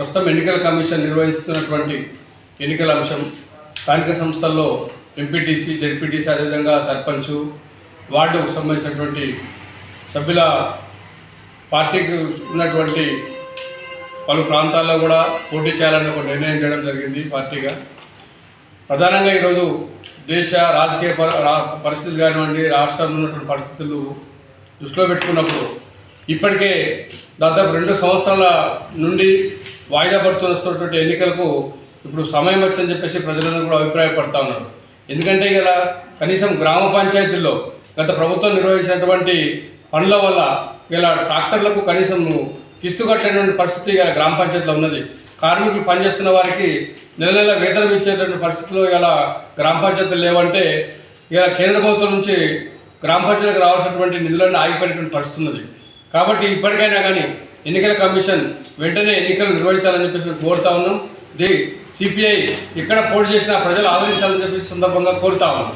ప్రస్తుతం ఎన్నికల కమిషన్ నిర్వహిస్తున్నటువంటి ఎన్నికల అంశం స్థానిక సంస్థల్లో ఎంపీటీసీ జెడ్పీటీసీ అదేవిధంగా సర్పంచ్ వార్డుకు సంబంధించినటువంటి సభ్యుల పార్టీకి ఉన్నటువంటి పలు ప్రాంతాల్లో కూడా పోటీ చేయాలని ఒక నిర్ణయం చేయడం జరిగింది పార్టీగా. ప్రధానంగా ఈరోజు దేశ రాజకీయ పరిస్థితి పరిస్థితులు కానివ్వండి రాష్ట్రంలో ఉన్నటువంటి పరిస్థితులు దృష్టిలో పెట్టుకున్నప్పుడు ఇప్పటికే దాదాపు రెండు సంవత్సరాల నుండి వాయిదా పడుతున్నటువంటి ఎన్నికలకు ఇప్పుడు సమయం వచ్చని చెప్పేసి ప్రజలందరూ కూడా అభిప్రాయపడతా ఉన్నారు. ఎందుకంటే ఇలా కనీసం గ్రామ పంచాయతీల్లో గత ప్రభుత్వం నిర్వహించినటువంటి పనుల వల్ల ఇలా ట్రాక్టర్లకు కనీసం కిస్తు కట్టేటువంటి పరిస్థితి ఇలా గ్రామ పంచాయతీలో ఉన్నది. కార్మికులు పనిచేస్తున్న వారికి నెల నెల వేతనం ఇచ్చేటువంటి పరిస్థితిలో ఇలా గ్రామ పంచాయతీలు లేవంటే ఇలా కేంద్ర ప్రభుత్వం నుంచి గ్రామ పంచాయతీకి రావాల్సినటువంటి నిధులన్నీ ఆగిపోయినటువంటి పరిస్థితి ఉన్నది. కాబట్టి ఇప్పటికైనా కానీ ఎన్నికల కమిషన్ వెంటనే ఎన్నికలు నిర్వహించాలని చెప్పేసి మేము కోరుతా ఉన్నాం. ది సిపిఐ ఎక్కడ పోటీ చేసినా ప్రజలు ఆదరించాలని చెప్పేసి సందర్భంగా కోరుతా ఉన్నాం.